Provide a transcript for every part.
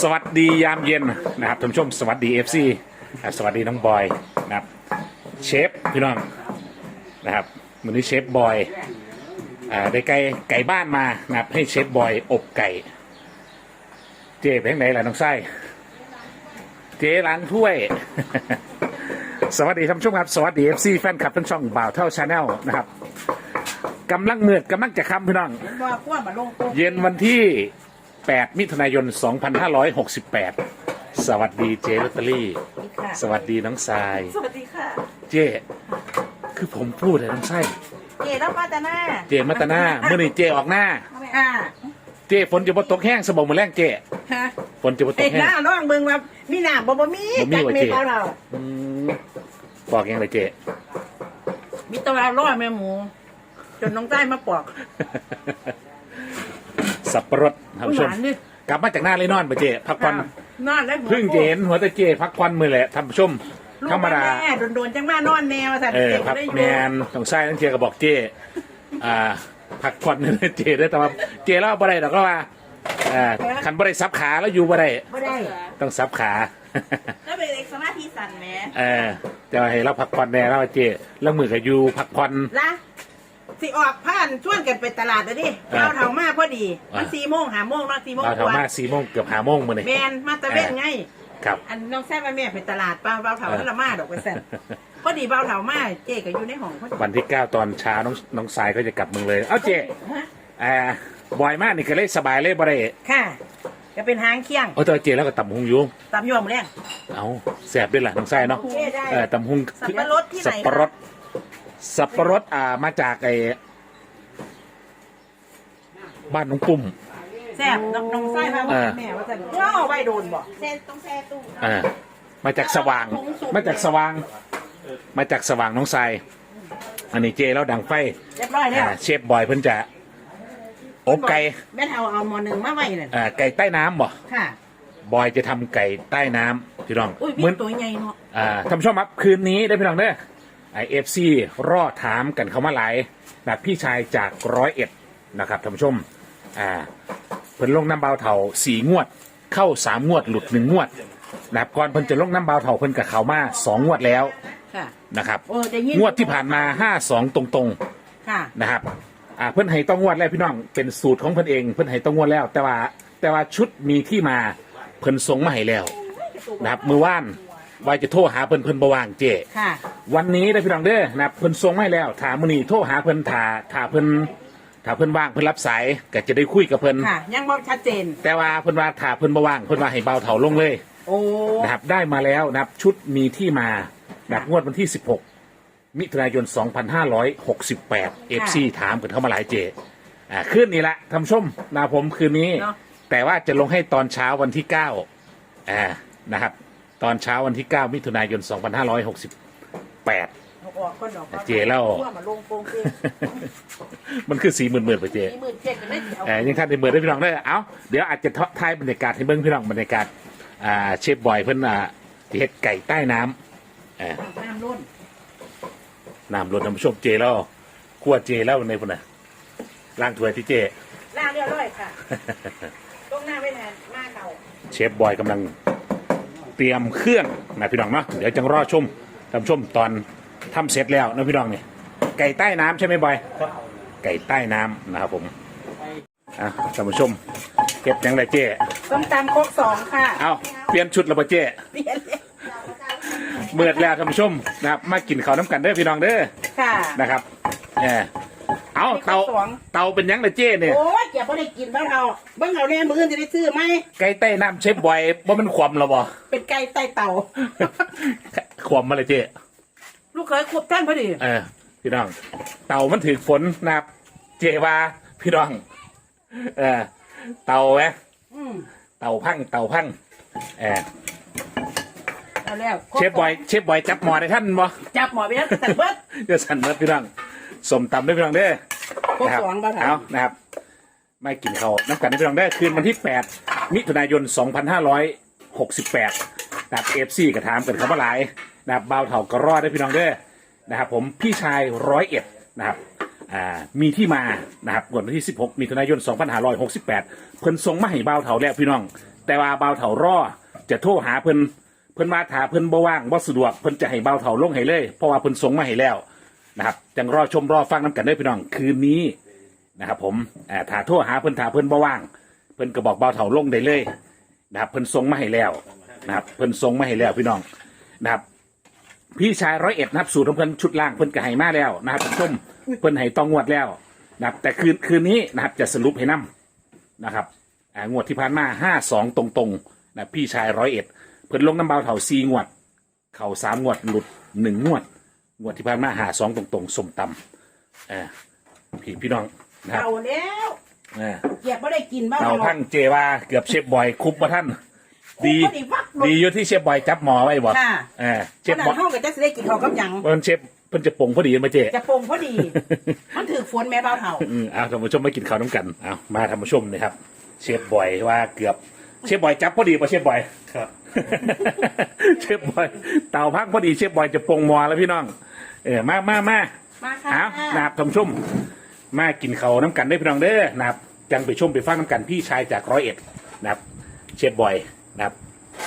สวัสดียามเย็นนะครับท่านผู้ชม สวัสดีเอฟซีสวัสดีน้องบอยนะครับเชฟพี่น้องนะครับวันนี้เชฟบอยอ่าได้ไก่ไก่บ้านมานะครับให้เชฟบอยอบไก่ เจ๊เป็นไหนล่ะน้องไส้เจ๊ล้างถ้วย สวัสดีท่านผู้ชมครับ สวัสดีเอฟซีแฟนคลับทั้งช่องบ่าวเท่าชาแนลนะครับกำลังเมือดกำลังจะคำพี่น้อง เห็นว่าขั้วมาลงปุ๊บเย็นวันที่ 8 มิถุนายน 2568 สวัสดีเจลอตเตอรี่ค่ะสวัสดีน้องทราย สวัสดีค่ะ เจ คือผมพูดเลยน้องไส้เจแล้วมาตาหน้าเจมัตตนาเมื่อนี้เจออกหน้าค่ะเจฝนจะบตกแห้งสมองมือแรงเจฮะฝนจะบตเอ็กกแห้หง น้าร้องเบิ่งว่ามีหน้าบ่บ่มีบ่มีจักว่าเมเจเปล่าเราอืมบอกยังไงเจ มีแตว่าร้อยแม่หมู จนน้องใต้มาปอก สับปะรดท่านผู้ชม หวานดิ กลับมาจากหน้าเลยนอนไปเจพักผ่อนนอนแล้วหัวเพิ่งเจเห็นหัวตะเจพักผ่อนมือแหละท่านผู้ชมลูกธรรมดา แม่โดนๆจังมานอนแนวสัตว์เออเจ็บพักได้อแมยู่นต้องใช้ทั้งเทียก็บอกเจอ่าพักผ่อนเนยเจได้แต่ว่าเจเล่าบ่ได้ดอกก็ว่าอ่าคันบ่ได้ซับขาแล้วอยู่บ่ได้ไม่ได้ต้องซับขา แล้วเป็นเอกสมาธิสั่นแหม่เออแต่ว่าให้เราพักผ่อนแน่แล้วว่าเจแล้วมือก็อยู่พักผ่อนละ สิออกผ่านชวนกันไปตลาดเลยดิอ่าเราเท่ามาพอดี มันอ่า สี่โมงหาโมงเนาะสี่โมงเรากทำว่ามาสี่โมงเกือบห้าโมงมื้อนี่แมนมาตะเวนไง ครับ อันน้องแซ่บว่าแม่ไปตลาดเปล่าเบาเถาเออท่านละมาดอกไปแซ่บพอดีเบาเถามาเจ๊ก็อยู่ในห้องพอดีวันที่เก้าตอนเช้าน้องน้องสายก็จะกลับเมืองเลย เอ้าเจฮะอ่าบอยมากนี่ก็เลยสบายเลยบ่ได้ค่ะ ก็เป็นหางเคียงเออแต่ว่าเจแล้วก็ตำหุงอยู่ตามยอมเรียงเอาแสบด้วยล่ะน้องสายเนาะเจ๊ได้เออตำหุงสับปะรดที่ไหน สับปะรด สับปะรดอ่ามาจากไอ้บ้านน้องปุ้ม แซ่บน้องน้องไส้มาว่าเออแม่ว่าจะว้าวไว้โดนบ่แช่ต้องแช่ตู้อ่ามาจากสว่าง มาจากสว่าง มาจากสว่างน้องทราย อันนี้เจแล้วดังไฟเรียบร้อยแล้วอ่าเชฟบอยเพิ่นจะอบไก่แม่เทาเอาหมอหนึ่งมาไว้นั่นอ่าไก่ใต้น้ำบ่ ค่ะ บอยจะทำไก่ใต้น้ำพี่น้องอุ้ยเหมืมีอนตัวใหญ่เนาะอ่าท่านผู้ชมครับคืนนี้ได้พี่น้องเด้อ ไอเอฟซีรอถามกันเขามาหลายแบบพี่ชายจากร้อยเอ็ดนะครับท่านผู้ชมอ่าเพิ่นลงน้ำเบาเถาสี่งวด เข้าสามงวดหลุดหนึ่งงวดนะครับก่อนเพิ่นจะลงน้ำเบาเถาเพิ่นกับเขามาสองงวดแล้วค่ะ นะครับโอ้ได้ยิน งวดที่ผ่านมาห้าสองตรงค่ะๆนะครับ อ่า เพิ่นให้ต้องงวดแล้วพี่น้อง เป็นสูตรของเพิ่นเอง เพิ่นให้ต้องงวดแล้ว แต่ว่า แต่ว่าชุดมีที่มา เพิ่นส่งมาให้แล้ว นะครับ มือว่าน ว่าจะโทรหาเพิ่นเพิ่นบวางเจ ค่ะ วันนี้ได้พี่น้องเด้อนะครับเพิ่นส่งมาให้แล้วถามมื้อนี้โทรหาเพิ่นถาถาเพิ่นถาเพิ่นว่างเพิ่นรับสายก็จะได้คุยกับเพิ่นค่ะ ยังบ่ชัดเจน แต่ว่าเพิ่นว่าถาเพิ่นบ่ว่างเพิ่นว่าให้เบาเถาลงเลยโอ้ นะครับได้มาแล้วนะครับชุดมีที่มานะครับงวดวันที่ 16 มิถุนายน 2568 FC ถามกันเข้ามาหลายเจอ่าคืนนี้ละท่านผู้ชมนะผมคืนนี้ เนาะ แต่ว่าจะลงให้ตอนเช้าวันที่ 9อ่านะครับ ตอนเช้าวันที่ 9 มิถุนายน 2568 เอาออกคนดอกเจ๊แล้วขั้วมาลงโป่งเจ๊มันคือสีหมื่นๆไปเจ มีมือเจ๊กันได้เดี๋ยวเอ่อยังท่านได้เบิดได้พี่น้องได้อเอาเดี๋ยวอาจจะทายบรรยากาศให้เบิ้งพี่น้องบรรยากาศอ่าเชฟบอยเพิ่นอ่าที่เฮ็ดไก่ใต้น้ำเอ่อน้ำล้นน้ำรดน้ำชมเจแล้วคั่วเจแล้วในพุ่นน่ะล้างถ้วยที่เจ ล่างเรียบร้อยค่ะต้องหน้าไว้แทนมาเก่าเชฟบอยกำลังเตรียมเครื่องนะพี่น้องเนาะเดี๋ยวจังรอชมท่านผู้ชมตอนทำเสร็จแล้วนะพี่น้องนี่ไก่ใต้น้ำใช่ไหมบอยไก่ใต้น้ำนะครับผมอะท่านผู้ชมเก็บยังไงเจส้มตำโคกสองค่ะเอาเปลี่ยนชุดแล้วปะเจเปลี่ยนเลยเมื่อแล้วท่านผู้ชมนะครับมากินข้าวน้ำกันเด้อพี่น้องเด้อค่ะนะครับเออ เอาเตามีข้าวสองเตาเป็นหยังเลยเจ้เนี่ยโอ้ยอย่าบ่ได้กินบ้างเอาเบ้างเอาแน่มืออื่นจะได้ซื้อไหมไก่ใต้น้ำเชฟบอยว่ามันความหรอบ่เป็นไก่ใต้เต่าความมาเลยเจ้ลูกเคยควบท่านพอดีเออพี่น้อง เตามันถือฝนนะครับเจว่าพี่น้อง เออเตาไหมอืมเตาพังเตาพังเออเอาแล้วเชฟบอยเชฟบอยจับหมอได้ท่านบ่จับหมอไปแล้วแต่เบิดเดี๋ยวสั่นเมื่อพี่น้องสมตำด้วยพี่น้องเด้อ โคกนะครับสองบ้านเอานะครับ ไม่กินเขาวน้ำกันในพี่น้องได้คืนวันที่ 8 มิถุนายน 2568นะครับเอฟซีกระถามกันเขามาหลายนะครับบ่าวเถากระรอดได้พี่น้องเด้อนะครับ ผมพี่ชายร้อยเอ็ดนะครับอ่ามีที่มานะครับวันที่ 16 มิถุนายน 2568 เพิ่นส่งมาให้บ่าวเถาแล้วพี่น้อง แต่ว่าเบาเถารอจะโทรหาเพิ่นเพิ่นมาถาเพิ่นบ่ว่างบ่สะดวกเพิ่นจะให้เบาเถาลงให้เลย เพราะว่าเพิ่นส่งมาให้แล้ว นะครับจังรอชมรอฟังน้ำกันด้อพี่น้องคืนนี้นะครับผมอ่าถ้าโทรหาเพิ่นถาเพิ่นบ่ว่าง เพิ่นก็บอกเบาเถาลงได้เลยนะครับเพิ่นส่งมาให้แล้วนะครับเพิ่นส่งมาให้แล้วพี่น้องนะครับพี่ชายร้อยเอ็ดนะครับสูตรของเพิ่นชุดล่างเพิ่นก็ให้มาแล้วนะครับท่นผู้ชมเพิ่นให้ต้องงวดแล้วนะครับแต่คืนคืนนี้นะครับจะสรุปให้นํนะครับอ่างวดที่ผ่านมาห้าสองตรงๆนะพี่ชายร้อยเอ็ดเพิ่นลงน้ำเบาเถาซีงวด เข่าสามงวดหลุดหนึ่งงวด งวดที่ผ่านมาหาสองตรงๆสมตำอ่าพี่พี่น้องนะครับเก่าแล้วอ่าเหยียบไม่ได้กินบ้างเต่าพังเจว่าเกือบเชฟบอยคุบมาท่าน ดีพอดีวักหลุดีดอยู่ที่เชฟบอยจับหมอไว้บ่ค่ะอ่าเชขฟนาบดอยห้องกับเจ้าสิได้กินเขาวกับหยังเพิ่นเชฟเพิ่นจะปรุงพอดีมาเจ จะปรุงพอดี มันถือฝนแม่เบาเท่าอืมเอาท่านผู้ชมมากินข้าวน้ำกันเอามาท่านผู้ชมนะครับเชฟบอยว่าเกือบเชฟบอยจับพอดีป่ะเชฟบอย ครับ เชฟบอยเต่าพักพอดีเชฟบอยจะปรุงหมอแล้วพี่น้อง เออมามามามาค่ะเอานะครับท่านผู้ชมมากินข้าวน้ำกันได้อพี่น้องเด้อนะครับจังไปชมไปฟังน้ำกันพี่ชายจากร้อยเอ็ดนะครับเชฟบอยนะครับ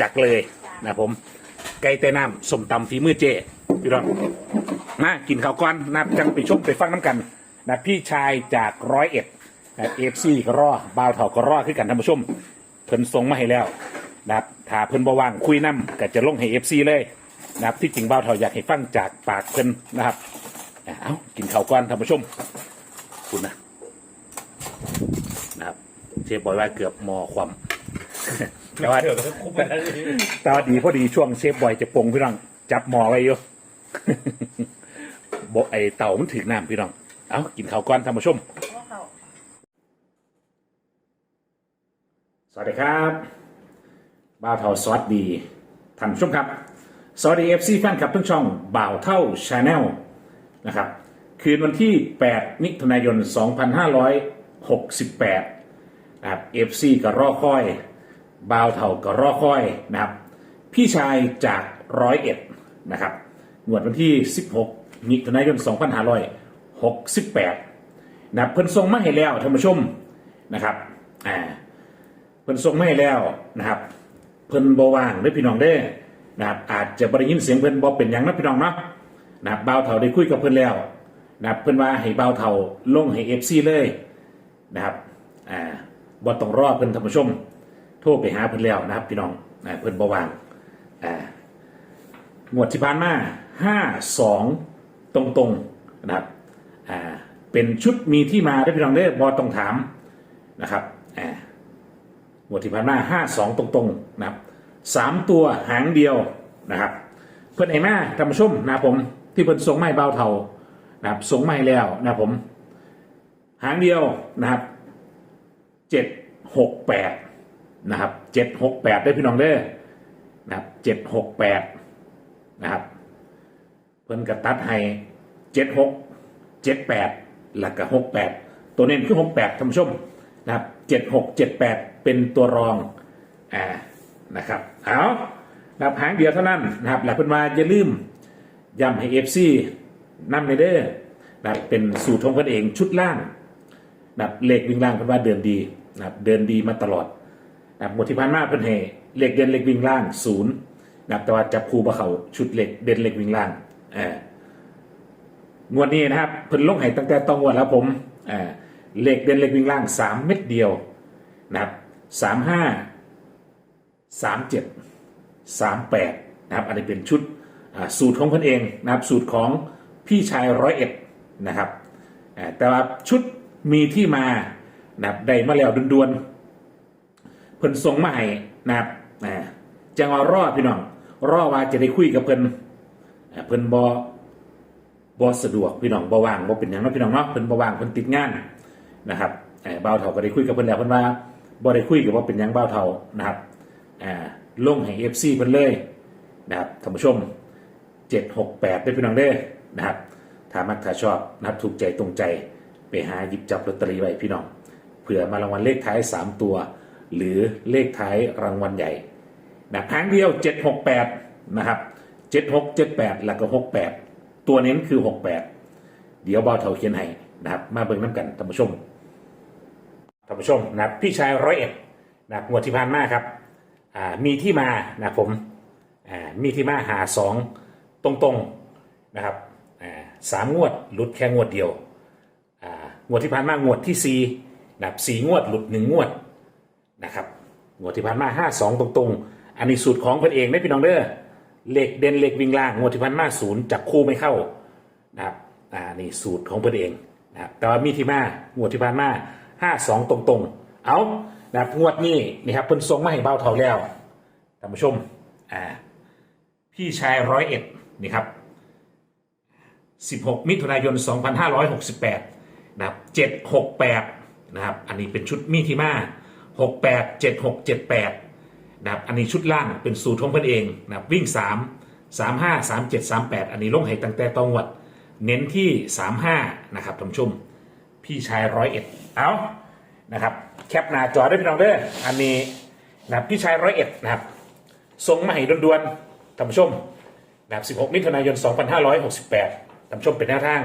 จากเลยนะครับผมไก่เต้น้ำสมตำฝีมือเจพี่น้องมากินข้าวก่อนนะครับจังไปชมไปฟังน้ำกันนะพี่ชายจากร้อยเอ็ดนะเอฟซีก็รอบาวเถาก็รอคือกันท่านผู้ชมเพิ่นส่งมาให้แล้วนะครับถ้าเพิ่นบ่ว่างคุยน้ำก็จะลงให้เอฟซีเลย นะครับที่จริงบ่าวเถาอยากให้ฟังจากปากเพิ่นนะครับอะเอากินข้าวก่อนท่านผู้ชมคุณนะนะครับเชฟบอกว่าเกือบมอความแต่ว่าเดี๋ยวก็คุบไปแล้วแตว่าดีพอดีช่วงเชฟบอยจะปรุงพี่น้องจับหมอไว้อยู่บไอเต่ามันถึงน้ำพี่น้องเอากินข้าวก้อนท่านผู้ชมสวัสดีครับบ่าวเท่าสวัสดีท่านผู้ชมครับ สวัสดีเอฟซีแฟนคลับทุกช่องบ่าวเท่าชาแนลนะครับคืนวันที่ 8 มิถุนายน 2568นะครับเอฟซีก็รอคอยบ่าวเท่าก็รอคอยนะครับพี่ชายจากร้อยเอ็ดนะครับงวดวันที่ 16 มิถุนายน 2568นะครับเพิ่นส่งมาให้แล้วท่านผู้ชมนะครับอ่าเพิ่นส่งมาให้แล้วนะครับเพิ่นบว่างด้อพี่น้องเด้อ นะครับอาจจะบ่ได้ยินเสียงเพิ่นบ่เป็นหยังนะพี่น้องเนาะนะครับบ่าวเฒ่าได้คุยกับเพิ่นแล้วนะครับเพิ่นว่าให้บ่าวเฒ่าลงให้ FC เลยนะครับอ่าบ่ต้องรอเพิ่นท่านผู้ชม โทรไปหาเพิ่นแล้วนะครับพี่น้องอ่าเพิ่นบ่วางอ่างวดที่ผ่านมา52ตรงๆนะครับอ่าเป็นชุดมีที่มาเด้พี่น้องเด้บ่ต้องถามนะครับอ่างวดที่ผ่านมาห้าสองตรงๆนะครับ สามตัวหางเดียวนะครับ เพื่อนไอ้แม่ท่านผู้ชมนะผมที่เพิ่นส่งไมาให้เบาเทานะครับส่งมาให้แล้วนะผม หางเดียวนะครับเจ็ดหกแปดนะครับเจ็ดหกแปดได้พี่น้องเด้อนะครับเจ็ดหกแปดนะครับ เพิ่นกระตัดให้เจ็ดหกเจ็ดแปดหลักกับหกแปดตัวเน้นคือหกแปดท่านผู้ชมนะครับเจ็ดหกเจ็ดแปดเป็นตัวรองอ่า นะครับเอานะครับหางเดียวเท่านั้นนะครับหลักเพิ่นมาอย่าลืมย้ำให้เอฟซีนำในเด้อนะครับเป็นสูตรของเพิ่นเองชุดล่างนะครับเลขวิ่งล่างเพิ่นว่าเดินดีนะครับเดินดีมาตลอดนะครับหมดที่ผ่านมาเพิ่นให้เลขเด่นเลขวิ่งล่างศูนย์นะครับแต่ว่าจับคู่บ่เขาชุดเลขเด่นเลขวิ่งล่างอ่างวดนี้นะครับเพิ่นลงให้ตั้งแต่ต้องงวดแล้วผมอ่าเลขเด่นเลขวิ่งล่างสามเม็ดเดียวนะครับสามห้า สามเจ็ดสามแปดนะครับอันนี้เป็นชุดสูตรของเพิ่นเองนะครับสูตรของพี่ชายร้อยเอ็ดนะครับแต่ว่าชุดมีที่มานะครับได้มาแล้วด่วนๆเพิ่นส่งมาให้นะครับจังหวะรอพี่น้องรอว่าจะได้คุยกับเพิ่นเพิ่นบอบ่สะดวกพี่น้องบ่ว่างบ่เป็นหยังเนาะพี่น้องเนาะเพิ่นบ่ว่างเพิ่นติดงานนะครับเบ่าวเฒ่าก็ได้คุยกับเพิ่นแล้วเพิ่นว่าบ่ได้คุยกับว่าเป็นหยังบ่าวเฒ่านะครับ อ่าลงให้ FC เพิ่นเลยนะครับท่านผู้ชม 768ได้พี่น้องเด้อนะครับถ้ามักถ้าชอบนะครับถูกใจตรงใจไปหาหยิบจับลอตเตอรี่ไว้พี่น้องเผื่อมารางวัลเลขท้าย 3 ตัว หรือเลขท้ายรางวัลใหญ่นะครั้งเดียว 768นะครับ7678 แล้วก็ 68 ตัวเน้นคือ 68 เดี๋ยวบอเทาเขียนให้นะครับมาเบิ่งน้ำกันท่านผู้ชมท่านผู้ชมนะครับพี่ชายร้อยเอ็ดนะครับงวดที่ผ่านมาครับ อ่ามีที่มานะผมอ่ามีที่มาหาสองตรงๆนะครับอ่าสามงวดหลุดแค่งวดเดียวอ่างวดที่ผ่านมางวดที่สี่นะครับสี่งวดหลุดหนึ่งงวดนะครับงวดที่ผ่านมาห้าสองตรงๆ อันนี้สูตรของเพื่อนเองได้พี่น้องเด้อเหล็กเด่นเหล็กวิ่งล่างงวดที่ผ่านมาศูนย์จับคู่ไม่เข้านะครับอ่านี่สูตรของเพื่อนเองนะครับแต่ว่ามีที่มางวดที่ผ่านมาห้าสองตรงๆ เอา นะครับงวดนี้นี่ครับเพิ่นส่งมาให้เบ้าเท่าแล้วท่านผู้ชมอ่าพี่ชายร้อยเอ็ดนี่ครับ16 มิถุนายน 2568 นะครับ 768 นะครับ อันนี้เป็นชุดมีที่มา 68 76 78 นะครับ อันนี้ชุดล่างเป็นสูตรของเพื่อนเองนะครับวิ่ง 3 35 37 38 อันนี้ลงให้ตั้งแต่ตองวัด เน้นที่ 35 นะครับท่านผู้ชม พี่ชายร้อยเอ็ดเอานะครับ แคปหน้าจอได้พี่น้องเด้ออันนี้นะครับพี่ชายร้อยเอ็ดนะครับส่งมาให้ด่วนๆท่านผู้ชมนะครับ16 มิถุนายน 2568ท่านผู้ชมเป็นหน้าทาง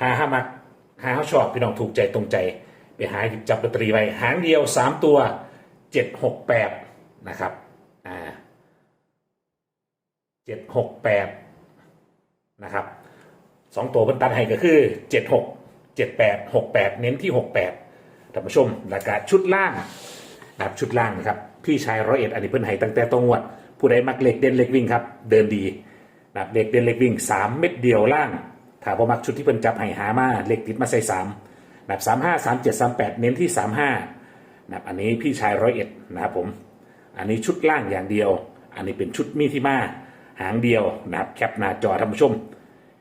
หาห้ามักหาห้าชอบพี่น้องถูกใจตรงใจ ไปหาหยิบจับลอตเตอรี่ไว้หางเดียว 3 ตัว 768 นะครับอ่า768 นะครับสองตัวบนตัดให้ก็คือ 76 78 68 เน้นที่ 68 ท่านผู้ชมแล้วก็ชุดล่างนะครับชุดล่างนะครับพี่ชายร้อยเอ็ดอันนี้เพิ่นให้ตั้งแต่ตรงวด ผู้ใดมักเล็กเด่นเล็กวิ่งครับเดินดีนะครับเล็กเด่นเล็กวิ่ง3เม็ดเดียวล่างถ้าพอมักชุดที่เพิ่นจับให้หามาเล็กติดมาใส่3แบบ3 5 3 7 3 8เจ็ดสามแปดเน้นที่35นะครับอันนี้พี่ชายร้อยเอ็ดนะครับผมอันนี้ชุดล่างอย่างเดียว อันนี้เป็นชุดมีที่มาหางเดียวนะครับแคปหน้าจอท่านผู้ชม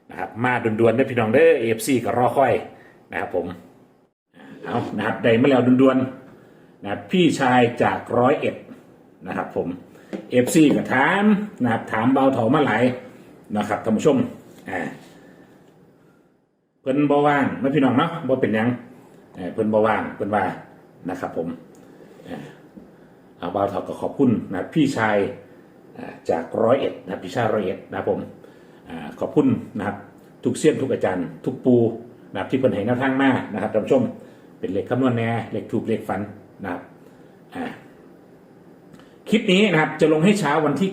นะครับมาด่วนๆได้พี่น้องเด้อเอฟซีก็รอค่อยนะครับผม เอานะครับได้มาแล้วด่วนๆนะครับพี่ชายจากร้อยเอ็ดนะครับ ผมเอฟซีก็ถามนะครับถามเบาเถามาหลายนะครับท่านผู้ชมอ่าเพิ่นบ่ว่างไม่พี่น้องเนาะบ่เป็นหยังเพิ่นบ่ว่างเพิ่นว่านะครับ ผมเอาเบาเถาก็ขอบคุณนะพี่ชายจากร้อยเอ็ดนะพี่ชายร้อยเอ็ดนะครับผมอขอบคุณนะครับ ทุกเสี้ยนทุกอาจารย์ ทุกปูนะครับที่เพิ่นให้แนวทางมานะครับท่านผู้ชม เป็นเลขคำนวณแน่เลขถูกเลขฟันนะครับอ่าคลิปนี้นะครับจะลงให้เช้าวันที่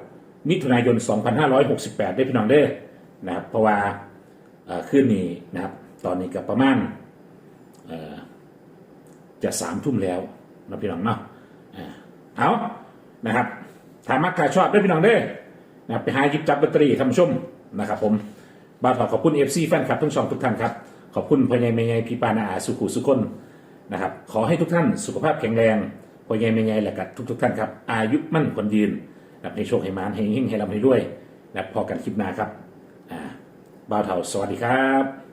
9 มิถุนายน 2568 ได้พี่น้องเด้อนะครับ เพราะว่าขึ้นนี้นะครับ ตอนนี้ก็ประมาณจะสามทุ่มแล้วนะพี่น้องเนาะเอานะครับถามมักกาชอบด้พี่น้องเด้อนะครับไปหาหยิบจับแบตเตอรี่ทำชมนะครับผมบานขอขอบคุณ FC แฟนคลับทั้งสองทุกท่านครับ ขอบคุณพญายเมยายพี่ปานาอาสุขุสุคนนะครับ ขอให้ทุกท่านสุขภาพแข็งแรงพญายเมยายและกับทุกทุก ๆ ท่านครับ อายุมั่นคนยืนนะครับให้โชคให้มานให้ยิ่งให้ลำให้ด้วยนะพอกันคลิปหน้าครับอ่าบ่าวเถาสวัสดีครับ